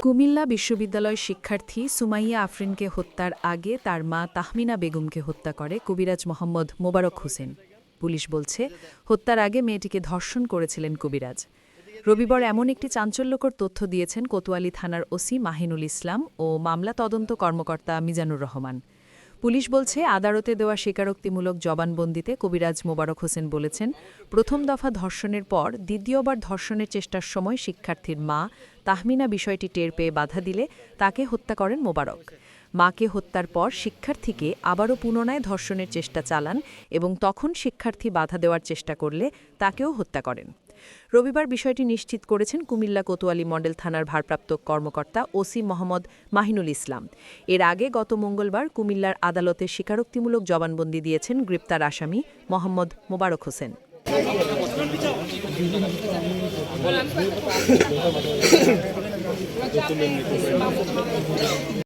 কুমিল্লা বিশ্ববিদ্যালয় শিক্ষার্থী সুমাইয়া আফরিনকে হত্যার আগে তার মা তাহমিনা বেগমকে হত্যা করে কবিরাজ মোহাম্মদ মোবারক হোসেন। পুলিশ বলছে, হত্যার আগে মেয়েটিকে ধর্ষণ করেছিলেন কবিরাজ। রবিবার এমন একটি চাঞ্চল্যকর তথ্য দিয়েছেন কোতোয়ালি থানার ওসি মাহিনুল ইসলাম ও মামলা তদন্ত কর্মকর্তা মিজানুর রহমান। পুলিশ বলছে, আদালতে দেওয়া স্বীকারোক্তিমূলক জবানবন্দিতে কবিরাজ মোবারক হোসেন বলেছেন, প্রথম দফা ধর্ষণের পর দ্বিতীয়বার ধর্ষণের চেষ্টার সময় শিক্ষার্থীর মা তাহমিনা বিষয়টি টের পেয়ে বাধা দিলে তাকে হত্যা করেন মোবারক। মাকে হত্যার পর শিক্ষার্থীকে আবারও পুনরায় ধর্ষণের চেষ্টা চালান এবং তখন শিক্ষার্থী বাধা দেওয়ার চেষ্টা করলে তাকেও হত্যা করেন। রবিবার বিষয়টি নিশ্চিত করেছেন কুমিল্লা কোতোয়ালি মডেল থানার ভারপ্রাপ্ত কর্মকর্তা ওসি মোহাম্মদ মাহিনুল ইসলাম। এর আগে গত মঙ্গলবার কুমিল্লার আদালতে স্বীকারোক্তিমূলক জবানবন্দি দিয়েছেন গ্রেপ্তার আসামি মোহাম্মদ মোবারক হোসেন।